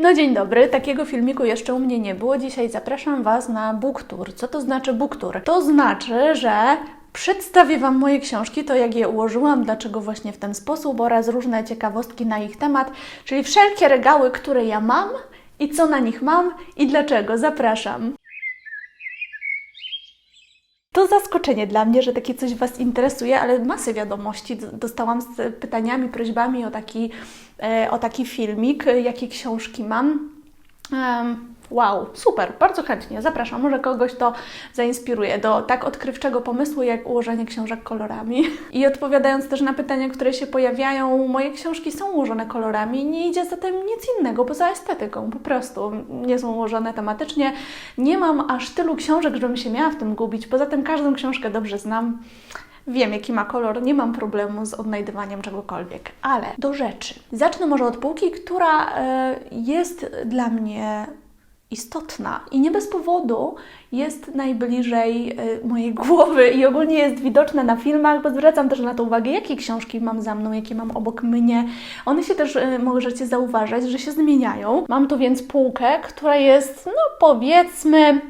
No dzień dobry, takiego filmiku jeszcze u mnie nie było. Dzisiaj zapraszam Was na book tour. Co to znaczy book tour? To znaczy, że przedstawię Wam moje książki, to jak je ułożyłam, dlaczego właśnie w ten sposób oraz różne ciekawostki na ich temat, czyli wszelkie regały, które ja mam i co na nich mam i dlaczego. Zapraszam. To zaskoczenie dla mnie, że takie coś Was interesuje, ale masę wiadomości dostałam z pytaniami, prośbami o taki, e, o taki filmik, jakie książki mam. Wow, super, bardzo chętnie, zapraszam. Może kogoś to zainspiruje do tak odkrywczego pomysłu, jak ułożenie książek kolorami. I odpowiadając też na pytania, które się pojawiają, moje książki są ułożone kolorami, nie idzie za tym nic innego poza estetyką, po prostu. Nie są ułożone tematycznie. Nie mam aż tylu książek, żebym się miała w tym gubić. Poza tym każdą książkę dobrze znam. Wiem, jaki ma kolor, nie mam problemu z odnajdywaniem czegokolwiek, ale do rzeczy. Zacznę może od półki, która e, jest dla mnie istotna i nie bez powodu jest najbliżej e, mojej głowy i ogólnie jest widoczna na filmach, bo zwracam też na to uwagę, jakie książki mam za mną, jakie mam obok mnie. One się też, e, możecie zauważyć, że się zmieniają. Mam tu więc półkę, która jest, no powiedzmy,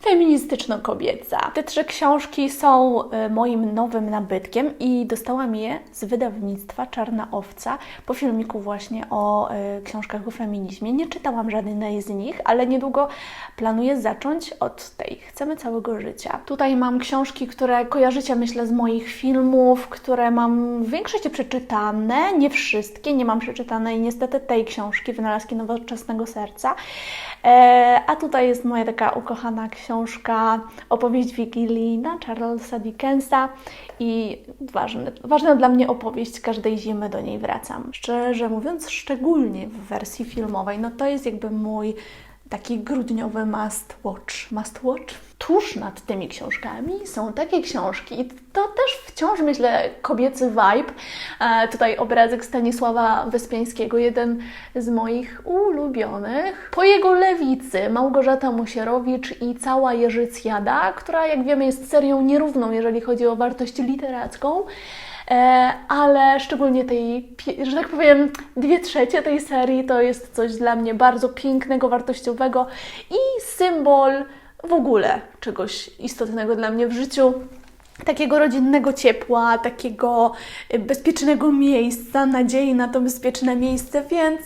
feministyczno-kobieca. Te trzy książki są e, moim nowym nabytkiem i dostałam je z wydawnictwa Czarna Owca po filmiku właśnie o książkach o feminizmie. Nie czytałam żadnej z nich, ale niedługo planuję zacząć od tej Chcemy całego życia. Tutaj mam książki, które kojarzycie myślę z moich filmów, które mam w większości przeczytane, nie wszystkie, nie mam przeczytanej niestety tej książki Wynalazki Nowoczesnego Serca. E, a tutaj jest moja taka ukochana książka, opowieść wigilijna Charlesa Dickensa i ważne, ważna dla mnie opowieść, każdej zimy do niej wracam. Szczerze mówiąc, szczególnie w wersji filmowej, no to jest jakby mój taki grudniowy must watch. Must watch? Tuż nad tymi książkami są takie książki, i to też wciąż myślę kobiecy vibe. E, tutaj obrazek Stanisława Wyspiańskiego, jeden z moich ulubionych. Po jego lewicy Małgorzata Musierowicz i cała Jerzycjada, która jak wiemy jest serią nierówną, jeżeli chodzi o wartość literacką. E, ale szczególnie tej, że tak powiem, dwie trzecie tej serii to jest coś dla mnie bardzo pięknego, wartościowego i symbol w ogóle czegoś istotnego dla mnie w życiu. Takiego rodzinnego ciepła, takiego e, bezpiecznego miejsca, nadziei na to bezpieczne miejsce, więc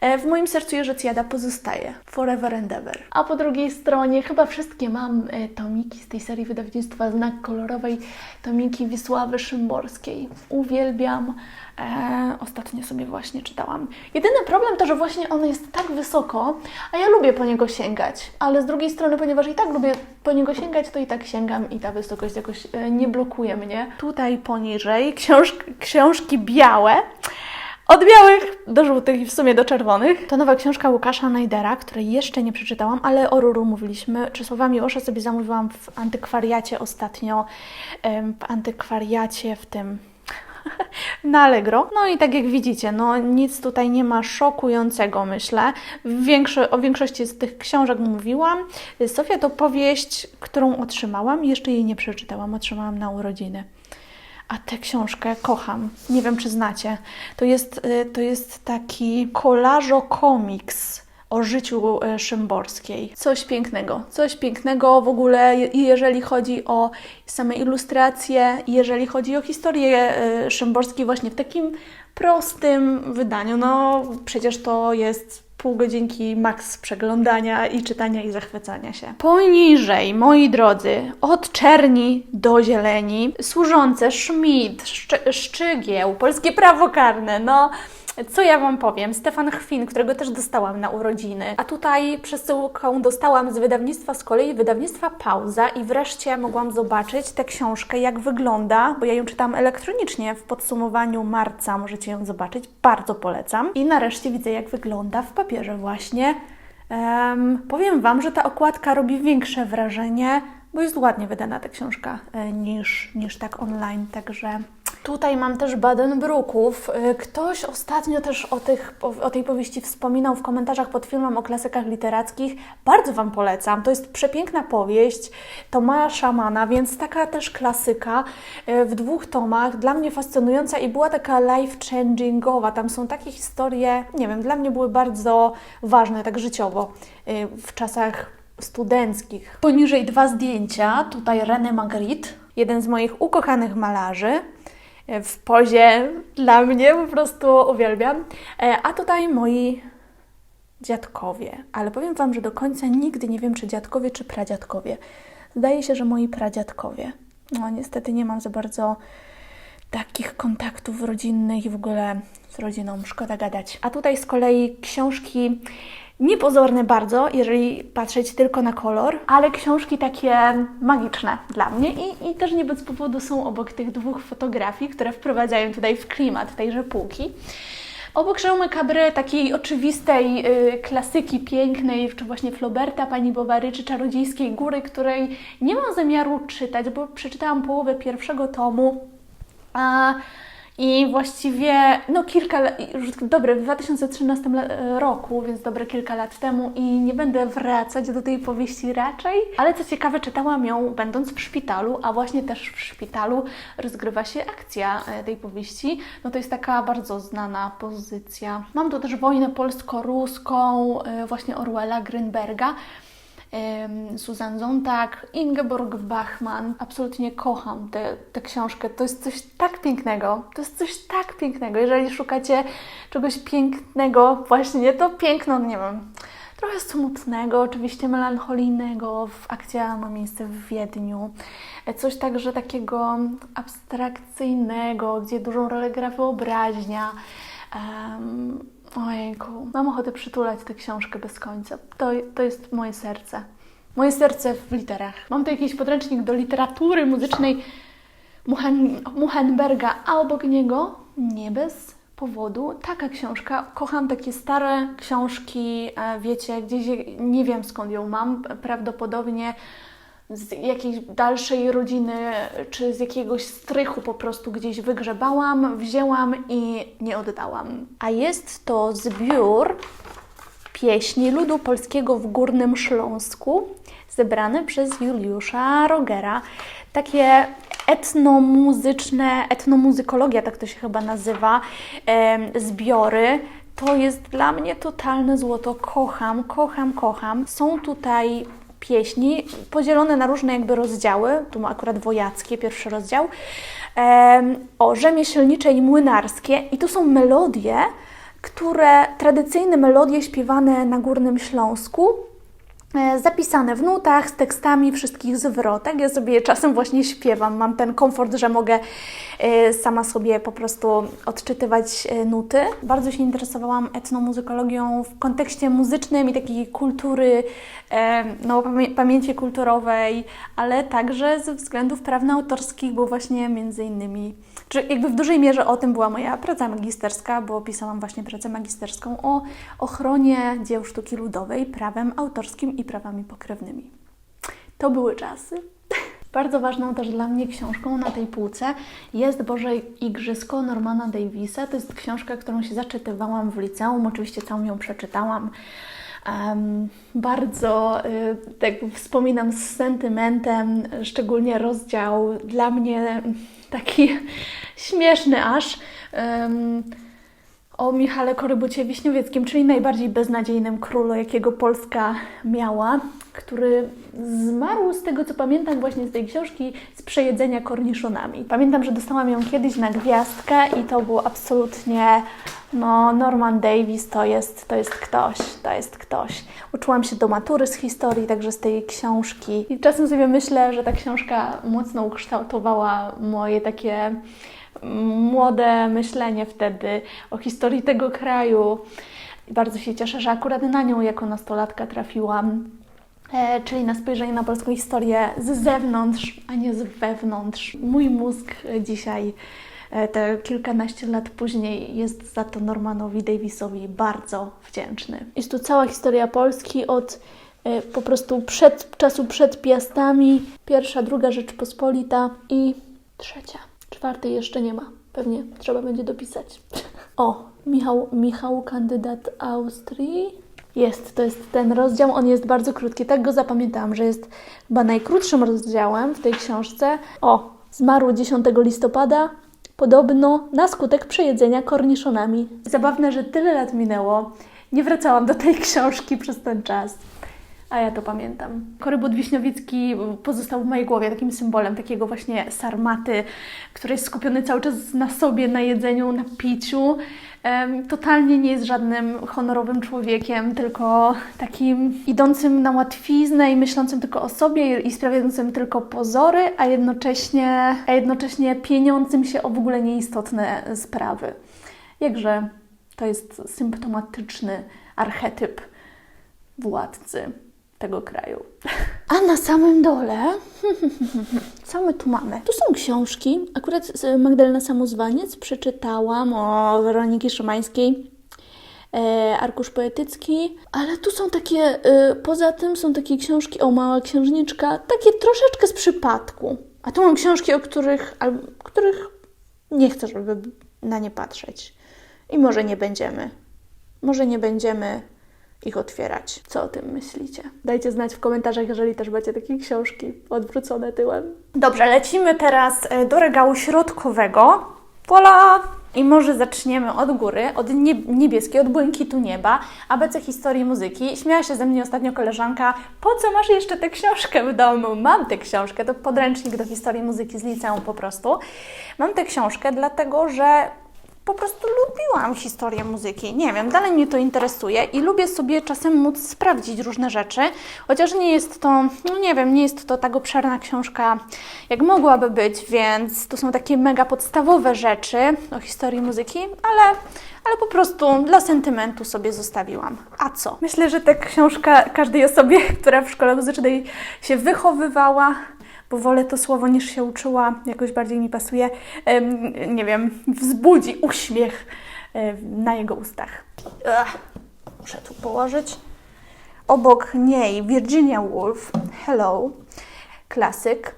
w moim sercu Jerzycjada pozostaje forever and ever. A po drugiej stronie chyba wszystkie mam e, tomiki z tej serii wydawnictwa Znak Kolorowej, tomiki Wisławy Szymborskiej. Uwielbiam. E, ostatnio sobie właśnie czytałam. Jedyny problem to, że właśnie on jest tak wysoko, a ja lubię po niego sięgać. Ale z drugiej strony, ponieważ i tak lubię po niego sięgać, to i tak sięgam i ta wysokość jakoś e, nie blokuje mnie. Tutaj poniżej książki, książki białe. Od białych do żółtych i w sumie do czerwonych. To nowa książka Łukasza Najdera, której jeszcze nie przeczytałam, ale o Ruru mówiliśmy. Czesława Miłosza sobie zamówiłam w antykwariacie ostatnio. W antykwariacie w tym na Allegro. No i tak jak widzicie, no nic tutaj nie ma szokującego, myślę. O większości z tych książek mówiłam. Sofia to powieść, którą otrzymałam. Jeszcze jej nie przeczytałam, otrzymałam na urodziny. A tę książkę kocham. Nie wiem, czy znacie. To jest, y, to jest taki kolażo komiks o życiu y, Szymborskiej. Coś pięknego, coś pięknego w ogóle, je- jeżeli chodzi o same ilustracje, jeżeli chodzi o historię y, Szymborskiej właśnie w takim prostym wydaniu. No przecież to jest pół godzinki maks przeglądania i czytania i zachwycania się. Poniżej, moi drodzy, od czerni do zieleni, służące Schmidt, Szczy- Szczygieł, polskie prawo karne, no... Co ja Wam powiem? Stefan Chwin, którego też dostałam na urodziny. A tutaj przesyłką dostałam z wydawnictwa z kolei, wydawnictwa Pauza i wreszcie mogłam zobaczyć tę książkę, jak wygląda, bo ja ją czytam elektronicznie w podsumowaniu marca, możecie ją zobaczyć, bardzo polecam. I nareszcie widzę, jak wygląda w papierze właśnie. Em, powiem Wam, że ta okładka robi większe wrażenie, bo jest ładnie wydana ta książka e, niż, niż tak online, także Tutaj mam też Badenbruków. Y, Ktoś ostatnio też o, tych, o tej powieści wspominał w komentarzach pod filmem o klasykach literackich. Bardzo Wam polecam. To jest przepiękna powieść Tomasza Mana, więc taka też klasyka y, w dwóch tomach. Dla mnie fascynująca i była taka life-changingowa. Tam są takie historie, nie wiem, dla mnie były bardzo ważne, tak życiowo, w czasach studenckich. Poniżej dwa zdjęcia. Tutaj René Magritte, jeden z moich ukochanych malarzy w pozie dla mnie, po prostu uwielbiam. E, A tutaj moi dziadkowie, ale powiem Wam, że do końca nigdy nie wiem, czy dziadkowie, czy pradziadkowie. Zdaje się, że moi pradziadkowie. No niestety nie mam za bardzo takich kontaktów rodzinnych i w ogóle z rodziną szkoda gadać. A tutaj z kolei książki niepozorne bardzo, jeżeli patrzeć tylko na kolor, ale książki takie magiczne dla mnie i, i też nie bez powodu są obok tych dwóch fotografii, które wprowadzają tutaj w klimat tejże półki. Obok Jaume Cabré, takiej oczywistej y, klasyki pięknej, czy właśnie Flauberta, Pani Bovary, czy Czarodziejskiej Góry, której nie mam zamiaru czytać, bo przeczytałam połowę pierwszego tomu. A, I właściwie, no kilka, już dobre, w 2013 le- roku, więc dobre kilka lat temu i nie będę wracać do tej powieści raczej. Ale co ciekawe, czytałam ją będąc w szpitalu, a właśnie też w szpitalu rozgrywa się akcja e, tej powieści. No to jest taka bardzo znana pozycja. Mam tu też wojnę polsko-ruską, e, właśnie Orwella Grünberga. Susan Zontag, Ingeborg Bachmann. Absolutnie kocham tę książkę. To jest coś tak pięknego. To jest coś tak pięknego. Jeżeli szukacie czegoś pięknego, właśnie to piękno, nie wiem, trochę smutnego, oczywiście melancholijnego. Akcja ma miejsce w Wiedniu. E, Coś także takiego abstrakcyjnego, gdzie dużą rolę gra wyobraźnia. Um, ojejku, mam ochotę przytulać tę książkę bez końca. To, to jest moje serce. Moje serce w literach. Mam tu jakiś podręcznik do literatury muzycznej Muchen, Muchenberga, a obok niego nie bez powodu taka książka. Kocham takie stare książki, e, wiecie, gdzieś nie wiem skąd ją mam, prawdopodobnie z jakiejś dalszej rodziny, czy z jakiegoś strychu po prostu gdzieś wygrzebałam, wzięłam i nie oddałam. A jest to zbiór pieśni ludu polskiego w Górnym Śląsku, zebrane przez Juliusza Rogera. Takie etnomuzyczne, etnomuzykologia, tak to się chyba nazywa, zbiory. To jest dla mnie totalne złoto. Kocham, kocham, kocham. Są tutaj pieśni podzielone na różne jakby rozdziały. Tu ma akurat wojackie, pierwszy rozdział. O rzemieślnicze i młynarskie. I tu są melodie, które tradycyjne melodie śpiewane na Górnym Śląsku, zapisane w nutach z tekstami wszystkich zwrotek. Ja sobie czasem właśnie śpiewam. Mam ten komfort, że mogę e, sama sobie po prostu odczytywać e, nuty. Bardzo się interesowałam etnomuzykologią w kontekście muzycznym i takiej kultury, e, no, pamię- pamięci kulturowej, ale także ze względów prawno-autorskich, bo właśnie między innymi, czy jakby w dużej mierze o tym była moja praca magisterska, bo pisałam właśnie pracę magisterską o ochronie dzieł sztuki ludowej prawem autorskim i prawami pokrewnymi. To były czasy. Bardzo ważną też dla mnie książką na tej półce jest Boże Igrzysko Normana Davisa. To jest książka, którą się zaczytywałam w liceum. Oczywiście całą ją przeczytałam. Em, bardzo y, tak wspominam z sentymentem, szczególnie rozdział dla mnie taki śmieszny aż. em, o Michale Korybucie-Wiśniowieckim, czyli najbardziej beznadziejnym królu, jakiego Polska miała, który zmarł z tego, co pamiętam właśnie z tej książki, z przejedzenia korniszonami. Pamiętam, że dostałam ją kiedyś na gwiazdkę i to było absolutnie, no Norman Davis to jest, to jest ktoś, to jest ktoś. Uczyłam się do matury z historii, także z tej książki i czasem sobie myślę, że ta książka mocno ukształtowała moje takie młode myślenie wtedy o historii tego kraju. Bardzo się cieszę, że akurat na nią jako nastolatka trafiłam. E, czyli na spojrzenie na polską historię z zewnątrz, a nie z wewnątrz. Mój mózg dzisiaj, e, te kilkanaście lat później, jest za to Normanowi Davisowi bardzo wdzięczny. Jest tu cała historia Polski od e, po prostu przed, czasu przed Piastami, pierwsza, druga Rzeczpospolita i trzecia. Czwartej jeszcze nie ma. Pewnie trzeba będzie dopisać. O, Michał, Michał, kandydat Austrii. Jest, to jest ten rozdział, on jest bardzo krótki. Tak go zapamiętałam, że jest chyba najkrótszym rozdziałem w tej książce. O, zmarł 10 listopada, podobno na skutek przejedzenia korniszonami. Zabawne, że tyle lat minęło. Nie wracałam do tej książki przez ten czas. A ja to pamiętam. Korybut Wiśniowicki pozostał w mojej głowie takim symbolem takiego właśnie sarmaty, który jest skupiony cały czas na sobie, na jedzeniu, na piciu. Totalnie nie jest żadnym honorowym człowiekiem, tylko takim idącym na łatwiznę i myślącym tylko o sobie i sprawiającym tylko pozory, a jednocześnie, a jednocześnie pieniącym się o w ogóle nieistotne sprawy. Jakże to jest symptomatyczny archetyp władcy tego kraju. A na samym dole, co my tu mamy? Tu są książki. Akurat z Magdalena Samozwaniec przeczytałam o Weroniki Szymańskiej. E, arkusz poetycki, ale tu są takie, e, poza tym są takie książki o Mała Księżniczka, takie troszeczkę z przypadku. A tu mam książki, o których, al, których nie chcę, żeby na nie patrzeć. I może nie będziemy. Może nie będziemy ich otwierać. Co o tym myślicie? Dajcie znać w komentarzach, jeżeli też macie takie książki odwrócone tyłem. Dobrze, lecimy teraz e, do regału środkowego. Voila! I może zaczniemy od góry, od niebieskiej, od błękitu nieba, ABC historii muzyki. Śmiała się ze mnie ostatnio koleżanka, po co masz jeszcze tę książkę w domu? Mam tę książkę, to podręcznik do historii muzyki z liceum po prostu. Mam tę książkę dlatego, że po prostu lubiłam historię muzyki. Nie wiem, dalej mnie to interesuje i lubię sobie czasem móc sprawdzić różne rzeczy, chociaż nie jest to, no nie wiem, nie jest to tak obszerna książka, jak mogłaby być, więc to są takie mega podstawowe rzeczy o historii muzyki, ale, ale po prostu dla sentymentu sobie zostawiłam. A co? Myślę, że ta książka każdej osobie, która w szkole muzycznej się wychowywała, bo wolę to słowo niż się uczyła, jakoś bardziej mi pasuje, nie wiem, wzbudzi uśmiech na jego ustach. Ugh, muszę tu położyć. Obok niej Virginia Woolf, Hello, klasyk.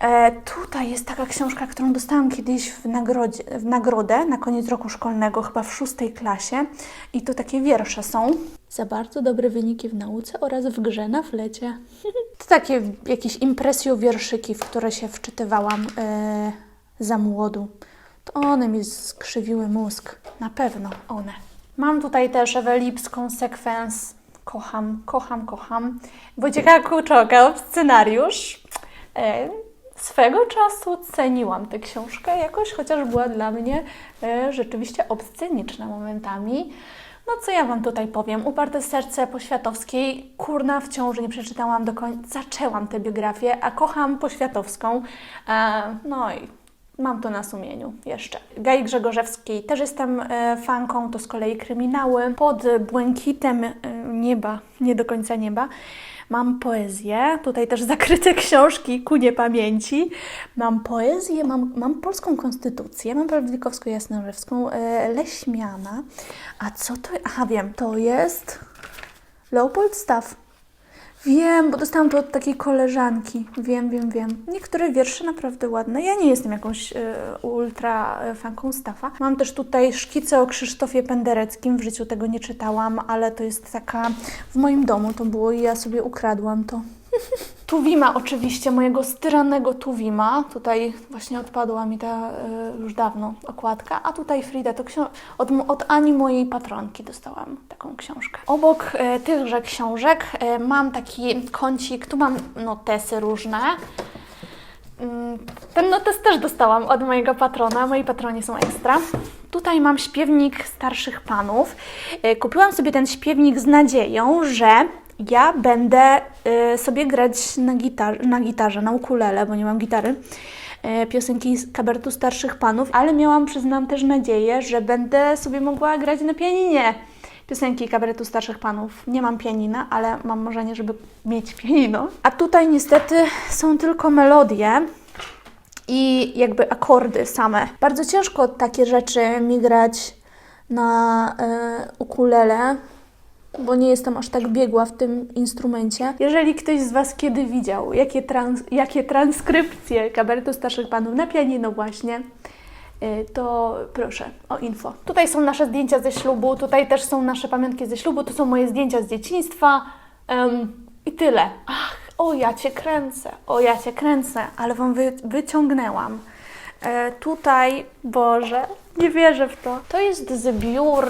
E, tutaj jest taka książka, którą dostałam kiedyś w, nagrodzie, w nagrodę na koniec roku szkolnego, chyba w szóstej klasie. I to takie wiersze są. Za bardzo dobre wyniki w nauce oraz w grze na flecie. to takie jakieś impresjo wierszyki, w które się wczytywałam e, za młodu. To one mi skrzywiły mózg. Na pewno one. Mam tutaj też Ewelipską Sekwens. Kocham, kocham, kocham. Wojciecha Kuczoka, scenariusz. E, swego czasu ceniłam tę książkę jakoś, chociaż była dla mnie e, rzeczywiście obsceniczna momentami. No co ja Wam tutaj powiem? Uparte serce Poświatowskiej, kurna w ciąży nie przeczytałam do końca, zaczęłam tę biografię, a kocham Poświatowską. E, no i mam to na sumieniu jeszcze. Gai Grzegorzewskiej też jestem e, fanką, to z kolei kryminały. Pod błękitem nieba, nie do końca nieba, Mam poezję, tutaj też zakryte książki ku niepamięci. Mam poezję, mam, mam polską konstytucję, mam prawdikowsko-jasnorzewską, e, Leśmiana. A co to? Aha, wiem, to jest Leopold Staff. Wiem, bo dostałam to od takiej koleżanki. Wiem, wiem, wiem. Niektóre wiersze naprawdę ładne. Ja nie jestem jakąś y, ultra fanką Staffa. Mam też tutaj szkice o Krzysztofie Pendereckim. W życiu tego nie czytałam, ale to jest taka... W moim domu to było i ja sobie ukradłam to. Tuwima oczywiście, mojego styranego Tuwima. Tutaj właśnie odpadła mi ta y, już dawno okładka, a tutaj Frida, to od, od Ani mojej patronki dostałam taką książkę. Obok y, tychże książek y, mam taki kącik, tu mam notesy różne. Mm, ten notes też dostałam od mojego patrona, moi patroni są ekstra. Tutaj mam śpiewnik starszych panów. Kupiłam sobie ten śpiewnik z nadzieją, że ja będę y, sobie grać na, gitar na gitarze, na ukulele, bo nie mam gitary, y, piosenki z kabaretu starszych panów, ale miałam, przyznam, też nadzieję, że będę sobie mogła grać na pianinie piosenki kabaretu starszych panów. Nie mam pianina, ale mam marzenie, żeby mieć pianino. A tutaj niestety są tylko melodie i jakby akordy same. Bardzo ciężko takie rzeczy mi grać na y, ukulele, bo nie jestem aż tak biegła w tym instrumencie. Jeżeli ktoś z Was kiedy widział, jakie, trans, jakie transkrypcje kabaretu starszych panów na pianino właśnie, y, to proszę o info. Tutaj są nasze zdjęcia ze ślubu, tutaj też są nasze pamiątki ze ślubu, tu są moje zdjęcia z dzieciństwa em, i tyle. Ach, o ja Cię kręcę, o ja Cię kręcę, ale Wam wy, wyciągnęłam. E, tutaj, Boże, nie wierzę w to. To jest zbiór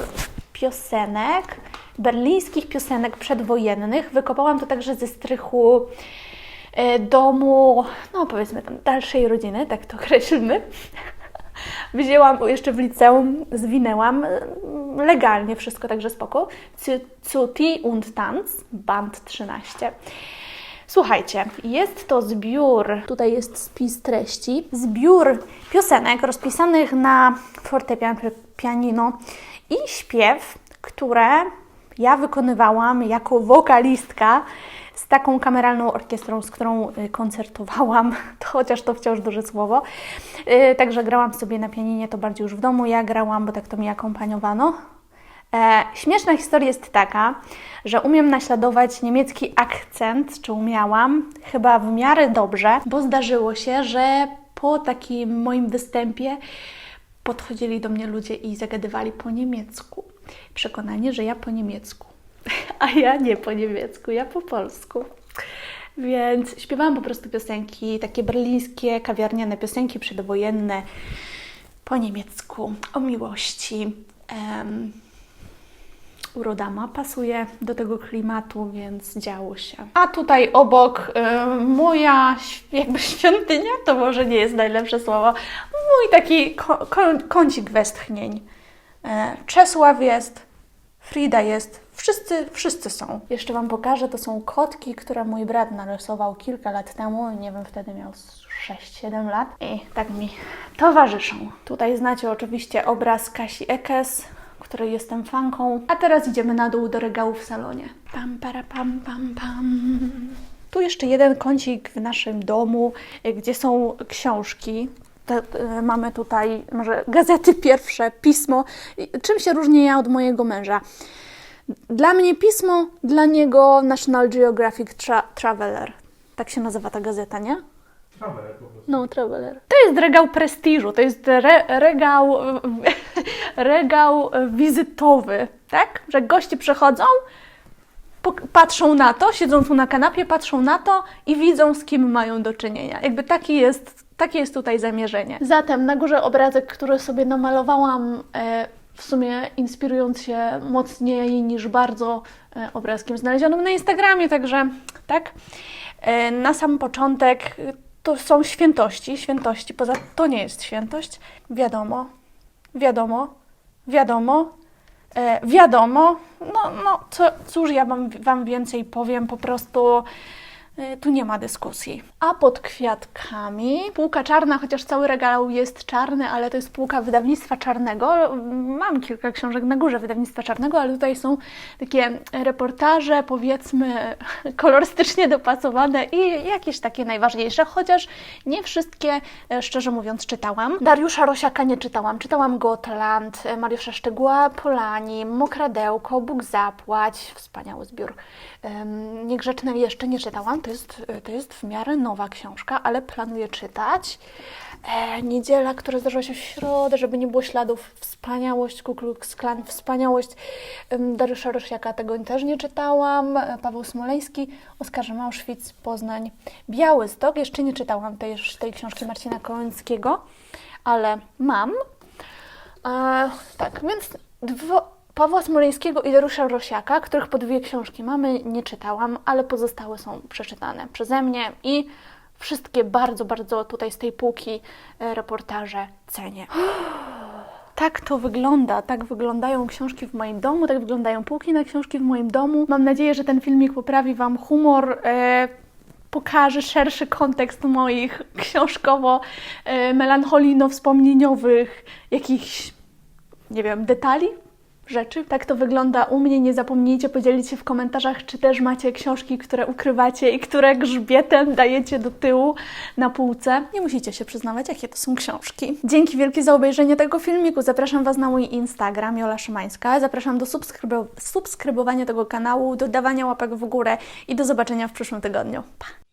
piosenek, berlińskich piosenek przedwojennych. Wykopałam to także ze strychu e, domu, no powiedzmy tam dalszej rodziny, tak to określmy. Wzięłam jeszcze w liceum, zwinęłam e, legalnie wszystko, także spoko. Cuti und Tanz, band 13. Słuchajcie, jest to zbiór, tutaj jest spis treści, zbiór piosenek rozpisanych na fortepian, pianino i śpiew, które ja wykonywałam jako wokalistka z taką kameralną orkiestrą, z którą y, koncertowałam, to chociaż to wciąż duże słowo. Yy, także grałam sobie na pianinie, to bardziej już w domu. Ja grałam, bo tak to mi akompaniowano. E, śmieszna historia jest taka, że umiem naśladować niemiecki akcent, czy umiałam, chyba w miarę dobrze, bo zdarzyło się, że po takim moim występie podchodzili do mnie ludzie i zagadywali po niemiecku. Przekonanie, że ja po niemiecku, a ja nie po niemiecku, ja po polsku. Więc śpiewałam po prostu piosenki, takie berlińskie, kawiarniane piosenki przedwojenne po niemiecku, o miłości. Um, uroda ma pasuje do tego klimatu, więc działo się. A tutaj obok y, moja jakby świątynia, to może nie jest najlepsze słowo, mój taki ko kącik westchnień. E, Czesław jest, Frida jest, wszyscy, wszyscy są. Jeszcze Wam pokażę, to są kotki, które mój brat narysował kilka lat temu, nie wiem, wtedy miał 6-7 lat i tak mi towarzyszą. Tutaj znacie oczywiście obraz Kasi Ekes, której jestem fanką. A teraz idziemy na dół do regału w salonie. Pam, para, pam, pam, pam. Tu jeszcze jeden kącik w naszym domu, gdzie są książki. Te, y, mamy tutaj może gazety pierwsze, pismo. Czym się różni ja od mojego męża? Dla mnie pismo, dla niego National Geographic Tra Traveler. Tak się nazywa ta gazeta, nie? Traveler po prostu. No, Traveler. To jest regał prestiżu, to jest re, regał, regał wizytowy, tak? Że goście przychodzą, patrzą na to, siedzą tu na kanapie, patrzą na to i widzą, z kim mają do czynienia. Jakby taki jest, takie jest tutaj zamierzenie. Zatem na górze obrazek, który sobie namalowałam, e, w sumie inspirując się mocniej niż bardzo e, obrazkiem znalezionym na Instagramie, także tak. E, na sam początek to są świętości, świętości, poza to nie jest świętość. Wiadomo, wiadomo, wiadomo, wiadomo, no, no co, cóż ja wam, wam więcej powiem, po prostu tu nie ma dyskusji. A pod kwiatkami półka czarna, chociaż cały regał jest czarny, ale to jest półka wydawnictwa czarnego. Mam kilka książek na górze wydawnictwa czarnego, ale tutaj są takie reportaże, powiedzmy, kolorystycznie dopasowane i jakieś takie najważniejsze, chociaż nie wszystkie, e, szczerze mówiąc, czytałam. Dariusza Rosiaka nie czytałam. Czytałam Gotland, e, Mariusza Szczegła, Polani, Mokradełko, Bóg zapłać, wspaniały zbiór. Niegrzeczne jeszcze nie czytałam to jest, to jest w miarę nowa książka, ale planuję czytać. E, niedziela, która zdarzyła się w środę, żeby nie było śladów. Wspaniałość, Ku Klux Klan, wspaniałość. Dariusza Rosiaka tego też nie czytałam. E, Paweł Smoleński, Oskar Mauszwitz, Poznań. Białystok, jeszcze nie czytałam tej, tej książki Marcina Kołońskiego, ale mam. E, tak, więc dwo, Pawła Smoleńskiego i Dariusza Rosiaka, których po dwie książki mamy, nie czytałam, ale pozostałe są przeczytane przeze mnie i wszystkie bardzo, bardzo tutaj z tej półki e, reportaże cenię. Tak to wygląda, tak wyglądają książki w moim domu, tak wyglądają półki na książki w moim domu. Mam nadzieję, że ten filmik poprawi Wam humor, e, pokaże szerszy kontekst moich książkowo-melancholijno-wspomnieniowych jakichś, nie wiem, detali, rzeczy. Tak to wygląda u mnie. Nie zapomnijcie podzielić się w komentarzach, czy też macie książki, które ukrywacie i które grzbietem dajecie do tyłu na półce. Nie musicie się przyznawać, jakie to są książki. Dzięki wielkie za obejrzenie tego filmiku. Zapraszam Was na mój Instagram, Jola Szymańska. Zapraszam do subskrybowania tego kanału, do dawania łapek w górę i do zobaczenia w przyszłym tygodniu. Pa!